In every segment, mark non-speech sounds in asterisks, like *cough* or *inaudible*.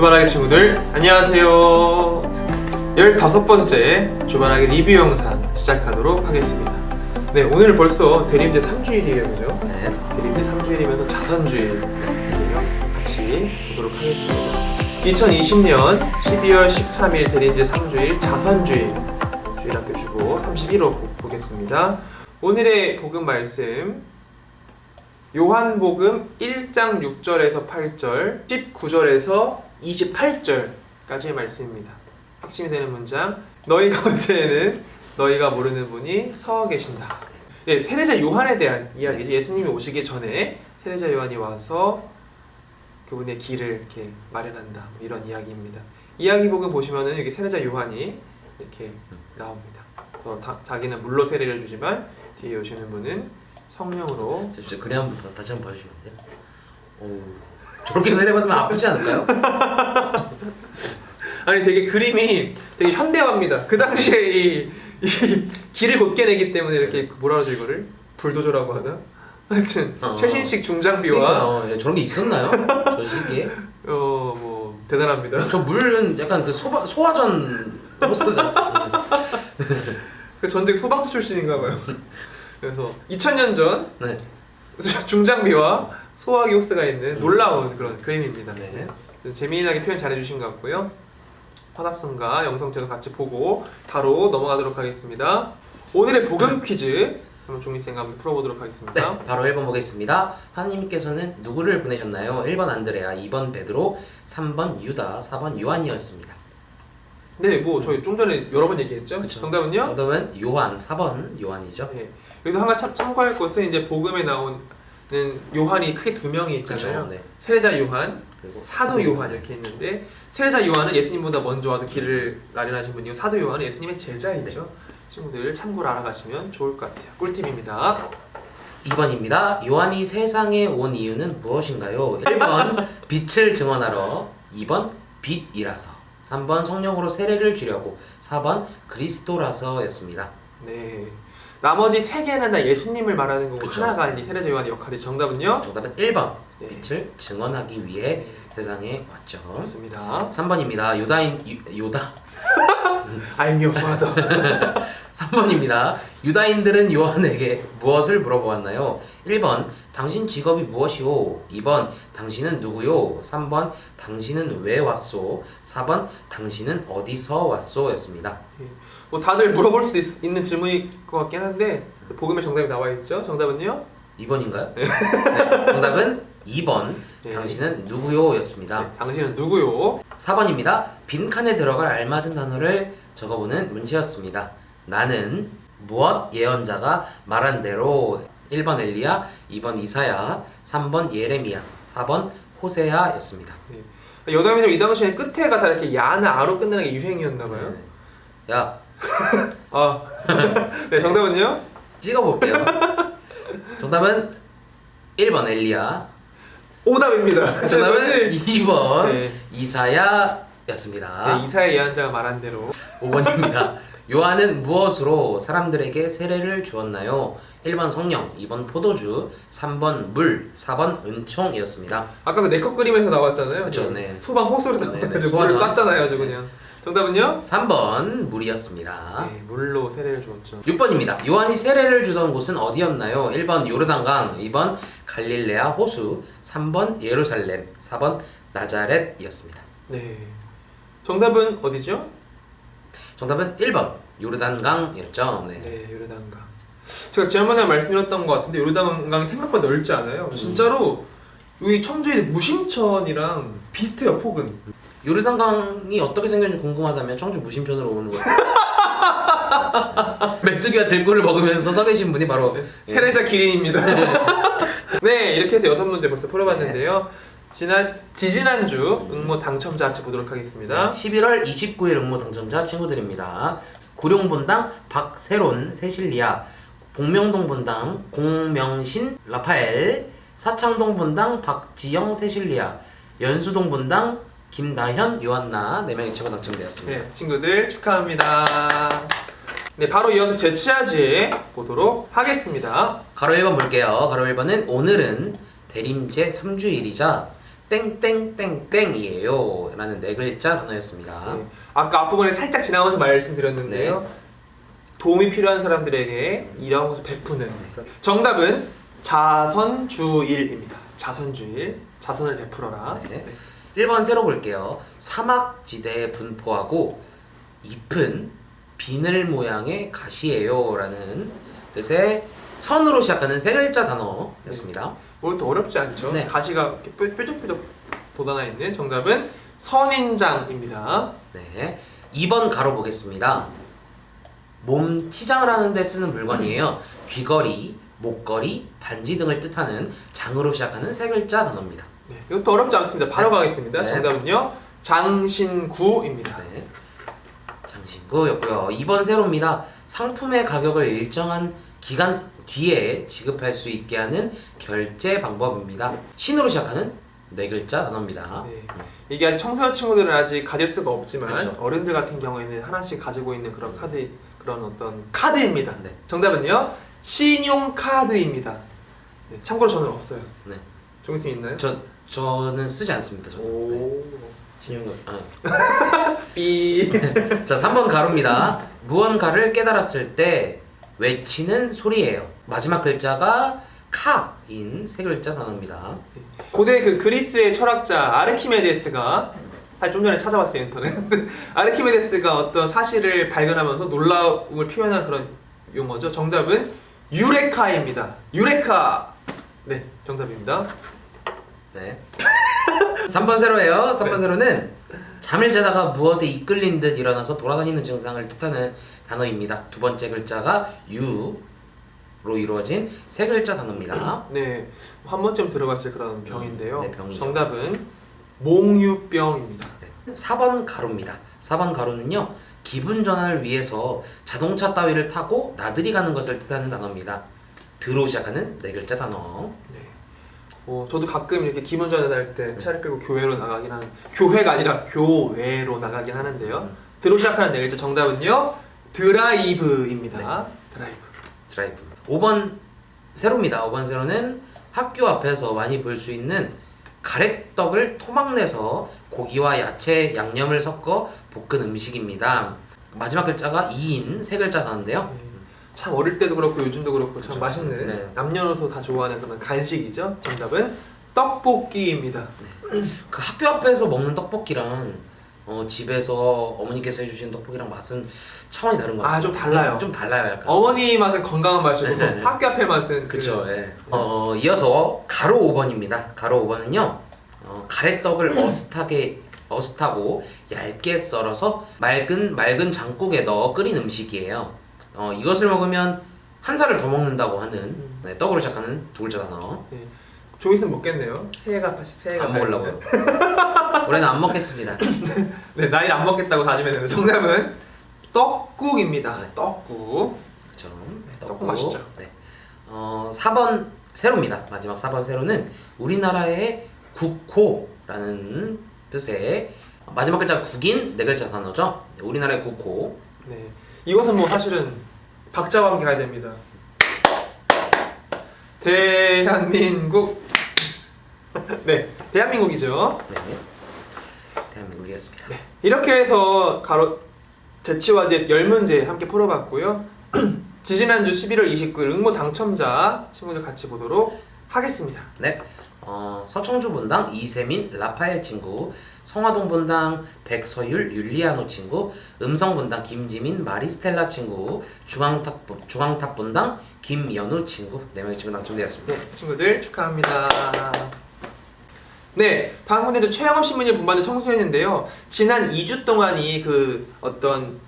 주말하기 친구들 안녕하세요. 15번째 주말하기 리뷰 영상 시작하도록 하겠습니다. 네 오늘 벌써 대림제 3주일이에요. 그죠? 네. 대림제 3주일이면서 자선주일이에요 같이 보도록 하겠습니다. 2020년 12월 13일 대림제 3주일 자선주일. 주일 학교 주보 31호 보겠습니다. 오늘의 복음 말씀. 요한복음 1장 6절에서 8절, 19절에서 28절까지의 말씀입니다. 핵심이 되는 문장. 너희 가운데에는 너희가 모르는 분이 서 계신다. 네, 세례자 요한에 대한 이야기죠. 예수님이 오시기 전에 세례자 요한이 와서 그분의 길을 이렇게 마련한다. 뭐 이런 이야기입니다. 이야기복음 보시면은 여기 세례자 요한이 이렇게 나옵니다. 그래서 다- 자기는 물로 세례를 주지만 뒤에 오시는 분은 성령으로 한번 봐- 다시 한번 봐주시면 안 돼요? 오, 저렇게 세례 받으면 아프지 않을까요? *laughs* 아니 되게 그림이 되게 현대화입니다. 그 당시에 이, 이 길을 곧게 내기 때문에 이렇게 뭐라 그러죠 이거를 불도저라고 하나? 하여튼 어. 최신식 중장비와 그러니까요. 예, 저런 게 있었나요? 저 시기에? 어 뭐 대단합니다. 저 물은 약간 그 소바, 소화전 호스 같은. *laughs* 그 전직 소방수 출신인가 봐요. 그래서 2000년 전 네. 중장비와 소화기 호스가 있는 놀라운 그런 그림입니다. 네. 재미나게 표현 잘해주신 것 같고요. 화답성과 영성체도 같이 보고 바로 넘어가도록 하겠습니다. 오늘의 복음 퀴즈 한번 종이쌤과 한번 풀어보도록 네, 하겠습니다. 바로 1번 보겠습니다. 하나님께서는 누구를 보내셨나요? 1번 안드레아, 2번 베드로, 3번 유다, 4번 요한이었습니다. 네, 뭐 저희 좀 전에 여러 번 얘기했죠. 그쵸. 정답은요? 정답은 요한, 4번 요한이죠. 네. 여기서 한 가지 참, 참고할 것은 이제 복음에 나오 는 요한이 크게 두 명이 있잖아요. 그렇죠. 네. 세례자 요한, 그리고 사도 요한 이렇게 있는데 세례자 요한은 예수님보다 먼저 와서 길을 마련하신 분이고 사도 요한은 예수님의 제자이죠. 친구들 참고로 알아가시면 좋을 것 같아요. 꿀팁입니다. 2번입니다. 요한이 세상에 온 이유는 무엇인가요? 1번 빛을 증언하러, 2번 빛이라서, 3번 성령으로 세례를 주려고, 4번 그리스도라서였습니다. 네. 나머지 세 개는 다 예수님을 말하는 거고 그쵸. 하나가 이제 세례자 요한의 역할이 정답은요? 정답은 1번 네. 빛을 증언하기 위해 세상에 왔죠. 맞습니다. 3번입니다. 유다인 유, 요다 I'm your father. 3번입니다. 유다인들은 요한에게 무엇을 물어보았나요? 1번 당신 직업이 무엇이오? 2번 당신은 누구요? 3번 당신은 왜 왔소? 4번 당신은 어디서 왔소? 였습니다. 뭐 다들 물어볼 수 있, 있는 질문일 것 같긴 한데 복음에 정답이 나와 있죠? 정답은요? 2번인가요? 네. 정답은 2번 네. 당신은 누구요? 였습니다. 네, 당신은 누구요? 4번입니다. 빈칸에 들어갈 알맞은 단어를 적어보는 문제였습니다. 나는 무엇 예언자가 말한 대로 1번 엘리야, 2번 이사야, 3번 예레미야, 4번 호세아였습니다. 여담이죠. 이 당시에 끝에가 다 이렇게 야나 아로 끝나는 게 유행이었나 봐요. 야, 아, *laughs* *laughs* 네 정답은요? 찍어 볼게요. 정답은 1번 엘리야, 오답입니다. 정답은 2번 네. 이사야였습니다. 네, 이사의 예언자가 말한 대로 5번입니다. 요한은 무엇으로 사람들에게 세례를 주었나요? 1번 성령, 2번 포도주, 3번 물, 4번 은총이었습니다. 아까 그 네컷 그림에서 나왔잖아요. 그쵸, 그 네. 소방 호수로 네, 네, 나와가지고 물을 소화전. 쐈잖아요, 아주 그냥. 정답은요? 3번 물이었습니다. 네, 물로 세례를 주었죠. 6번입니다. 요한이 세례를 주던 곳은 어디였나요? 1번 요르단강, 2번 갈릴레아 호수, 3번 예루살렘, 4번 나자렛이었습니다. 네. 정답은 어디죠? 정답은 1번 요르단강이었죠. 네. 네, 요르단강. 제가 지난번에 말씀드렸던 것 같은데 요르단강이 생각보다 넓지 않아요. 음. 진짜로 여기 청주의 무심천이랑 비슷해요, 폭은. 요르단강이 어떻게 생겼는지 궁금하다면 청주 무심천으로 오는 거예요. *laughs* 메뚜기와 들꿀을 먹으면서 서 계신 분이 바로 예. 세례자 기린입니다. *laughs* 네, 이렇게 해서 여섯 문제 벌써 풀어봤는데요. 지난 지지난주 응모 당첨자 같이 보도록 하겠습니다. 11월 29일 응모 당첨자 친구들입니다. 구룡본당 박세론 세실리아, 복명동 본당 공명신 라파엘, 사창동 본당 박지영 세실리아, 연수동 본당 김다현 요한나 4명의 친구가 당첨되었습니다. 네, 친구들 축하합니다. 네, 바로 이어서 제 치아지에 보도록 하겠습니다. 가로 1번 볼게요. 가로 1번은 오늘은 대림제 3주일이자 땡땡땡땡이에요 라는 네 글자 단어였습니다 네. 아까 앞부분에 살짝 지나가면서 말씀드렸는데요. 네. 도움이 필요한 사람들에게 이런 것을 베푸는 정답은 자선주일입니다. 자선주일, 자선을 베풀어라. 네. 1번 세로 볼게요 사막지대에 분포하고 잎은 비늘 모양의 가시예요 라는 뜻의 선으로 시작하는 세 글자 단어였습니다 뭘또 어렵지 않죠? 네. 가시가 이렇게 뾰- 뾰족뾰족 돋아나 있는 정답은 선인장입니다. 네. 2번 가로 보겠습니다. 몸 치장을 하는 데 쓰는 물건이에요. 귀걸이, 목걸이, 반지 등을 뜻하는 장으로 시작하는 세 글자 단어입니다. 네. 이것도 어렵지 않습니다. 바로 네. 가겠습니다. 네. 정답은요. 장신구입니다. 네. 장신구였고요. 2번 세로입니다. 상품의 가격을 일정한 기간 뒤에 지급할 수 있게 하는 결제 방법입니다. 신으로 시작하는 네 글자 단어입니다. 네. 이게 아직 청소년 친구들은 아직 가질 수가 없지만 그쵸. 어른들 같은 경우에는 하나씩 가지고 있는 그런 카드 그런 어떤 카드입니다. 네. 정답은요. 신용카드입니다. 네. 참고로 저는 없어요. 네. 좀 있으면 있나요? 저 저는 쓰지 않습니다. 저는. 네. 오. 신용력. 아. *laughs* 삐. *laughs* 자, 3번 가로입니다. 무언가를 깨달았을 때 외치는 소리예요. 마지막 글자가 카인 세 글자 단어입니다. 고대 그 그리스의 철학자 아르키메데스가 사실 좀 전에 찾아봤어요 인터넷 *laughs* 아르키메데스가 어떤 사실을 발견하면서 놀라움을 표현한 그런 용어죠 정답은 유레카입니다 유레카 네 정답입니다 네. *laughs* 3번 세로예요. 3번 세로는 잠을 자다가 무엇에 이끌린 듯 일어나서 돌아다니는 증상을 뜻하는 단어입니다. 두 번째 글자가 유로 이루어진 세 글자 단어입니다. *clears throat* 네 한 번쯤 들어봤을 그런 병인데요 네, 병이죠. 정답은 몽유병입니다 네. 4번 가로입니다. 4번 가로는요. 기분 전환을 위해서 자동차 따위를 타고 나들이 가는 것을 뜻하는 단어입니다. 드로 시작하는 네 글자 단어. 네. 어, 저도 가끔 이렇게 기분 전환할 때 차를 끌고 교회로 나가긴 하는 교회가 아니라 교외로 나가긴 하는데요 드로 시작하는 네 글자 정답은요 드라이브입니다 드라이브 드라이브. 5번 세로입니다. 5번 세로는 학교 앞에서 많이 볼 수 있는 가래떡을 토막 내서 고기와 야채, 양념을 섞어 볶은 음식입니다. 마지막 글자가 2인 세 글자 단어인데요. 참 어릴 때도 그렇고 요즘도 그렇고 참 그렇죠. 맛있는 네. 남녀노소 다 좋아하는 그런 간식이죠. 정답은 떡볶이입니다. 그 학교 앞에서 먹는 떡볶이랑 어, 집에서 어머니께서 해주신 떡볶이랑 맛은 차원이 다른 것 같아요. 아, 좀 달라요. 좀 달라요, 약간. 어머니 맛은 건강한 맛이고 *laughs* 네, 네. 학교 앞에 맛은 그쵸, 그- 예. 어, 이어서 가로 5번입니다. 가로 5번은요, 어, 가래떡을 어슷하게, 어슷하고 얇게 썰어서 맑은, 맑은 장국에 넣어 끓인 음식이에요. 어, 이것을 먹으면 한 살을 더 먹는다고 하는 음. 네, 떡으로 시작하는 두 글자 단어. 좀 있으면 먹겠네요. 새해가 다시 새해가 안 먹으려고요. *laughs* 올해는 안 먹겠습니다. *laughs* 네 나이를 안 먹겠다고 다짐했는데 정답은 떡국입니다. 네. 떡국. 그쵸. 떡국 맛있죠. 네. 어, 4번 세로입니다. 마지막 4번 세로는 우리나라의 국호라는 뜻의 마지막 글자 국인 네 글자 단어죠. 네, 우리나라의 국호. 네 이것은 뭐 사실은 박자와 함께 가야 됩니다. 대한민국. *laughs* 네 대한민국이죠. 네. 대한민국이었습니다. 네, 이렇게 해서 가로 재치와 제 열 문제 함께 풀어봤고요. *clears throat* 지지난주 11월 29일 응모 당첨자 친구들 같이 보도록 하겠습니다. 네. 어, 서청주 분당 이세민 라파엘 친구, 성화동 분당 백서율 율리아노 친구, 음성 분당 김지민 마리스텔라 친구, 중앙탑 분- 중앙탑 분당 김연우 친구 네 명의 친구 당첨되었습니다. 네, 친구들 축하합니다. 네, 다음 문제는 최영업 신문이 본받은 청소년인데요. 지난 2주 동안이 그 어떤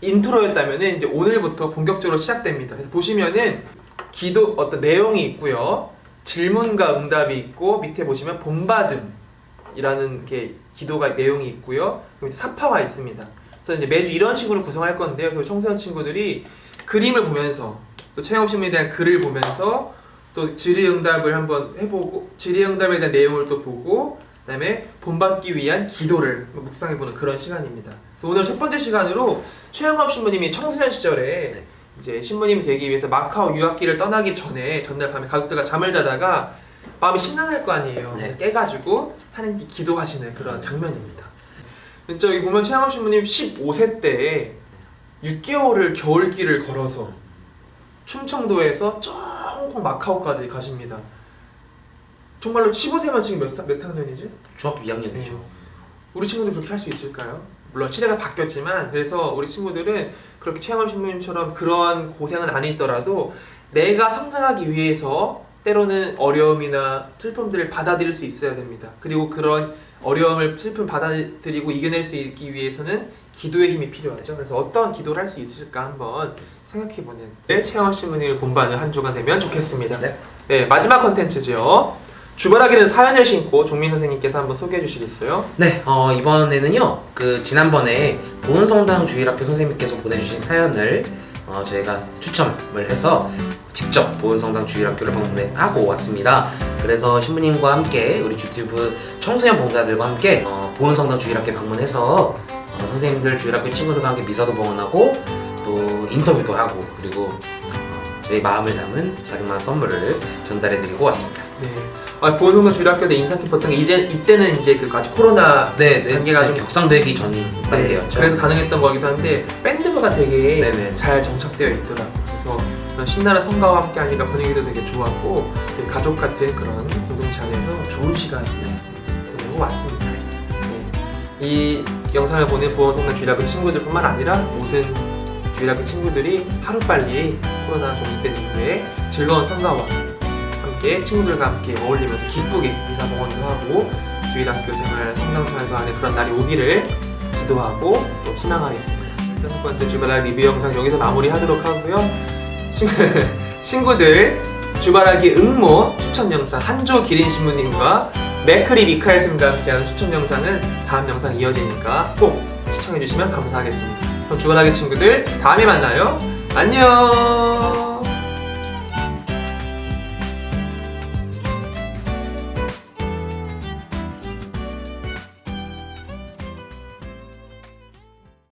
인트로였다면 이제 오늘부터 본격적으로 시작됩니다. 그래서 보시면은 기도 어떤 내용이 있고요. 질문과 응답이 있고 밑에 보시면 본받음이라는 게 기도가 내용이 있고요. 사파가 있습니다. 그래서 이제 매주 이런 식으로 구성할 건데요. 그래서 청소년 친구들이 그림을 보면서 또 최영업 신문에 대한 글을 보면서 또 질의응답을 한번 해보고 질의응답에 대한 내용을 또 보고 그다음에 본받기 위한 기도를 묵상해보는 그런 시간입니다. 오늘 첫 번째 시간으로 최영업 신부님이 청소년 시절에 네. 이제 신부님이 되기 위해서 마카오 유학기를 떠나기 전에 전날 밤에 가족들과 잠을 자다가 마음이 심란할 거 아니에요. 네. 깨가지고 하나님께 기도하시는 그런 장면입니다. 진짜 여기 보면 최양업 신부님 15세 때 6개월을 겨울길을 걸어서 충청도에서 저 홍콩 마카오까지 가십니다. 정말로 15세면 지금 몇, 사- 몇 학년이지? 중학교 2학년이죠. 네. 우리 친구들 그렇게 할 수 있을까요? 물론 시대가 바뀌었지만 그래서 우리 친구들은 그렇게 최양원 신부님처럼 그러한 고생은 아니시더라도 내가 성장하기 위해서 때로는 어려움이나 슬픔들을 받아들일 수 있어야 됩니다. 그리고 그런 어려움을 슬픔 받아들이고 이겨낼 수 있기 위해서는 기도의 힘이 필요하죠. 그래서 어떤 기도를 할 수 있을까 한번 생각해보는 네, 최양원 신부님을 본받는 한 주가 되면 좋겠습니다. 네. 네, 마지막 컨텐츠죠. 주말하기는 사연을 신고 종민 선생님께서 한번 소개해 주시겠어요? 네, 어, 이번에는요, 그 지난번에 보은성당 주일학교 선생님께서 보내주신 사연을 어, 저희가 추첨을 해서 직접 보은성당 주일학교를 방문하고 왔습니다. 그래서 신부님과 함께 우리 유튜브 청소년 봉사들과 함께 어, 보은성당 주일학교 방문해서 어, 선생님들 주일학교 친구들과 함께 미사도 봉헌하고 또 인터뷰도 하고 그리고 어, 저희 마음을 담은 자그마한 선물을 전달해드리고 왔습니다. 네. 아, 보은성당 주일학교 때 인상 깊었던 게 이제 이때는 이제 그 아직 코로나 네, 네, 단계가 네, 좀- 격상되기 전 네, 단계였죠. 그래서 가능했던 거기도 한데 밴드부가 되게 네 네. 잘 정착되어 있더라고. 그래서 그런 신나는 성가와 함께 하니까 분위기도 되게 좋았고 되게 가족 같은 그런 공동체 안에서 좋은 시간 보내고 왔습니다. 네. 이 영상을 보는 보은성당 주일학교 친구들뿐만 아니라 모든 주일학교 친구들이 하루빨리 코로나 종식된 이후에 즐거운 성가와 함께 친구들과 함께 어울리면서 기쁘게 미사 봉헌도 하고 주일 학교 생활 성당생활도 하는 그런 날이 오기를 기도하고 또 희망하겠습니다. 다섯 번째 주말학 리뷰 영상 여기서 마무리하도록 하고요. 친, *laughs* 친구들 주말학기 응모 추천 영상 한조 기린 신부님과 맥크리 미카엘 쌤과 함께하는 추천 영상은 다음 영상 이어지니까 꼭 시청해주시면 감사하겠습니다. 그럼 주말학기 친구들 다음에 만나요. 안녕.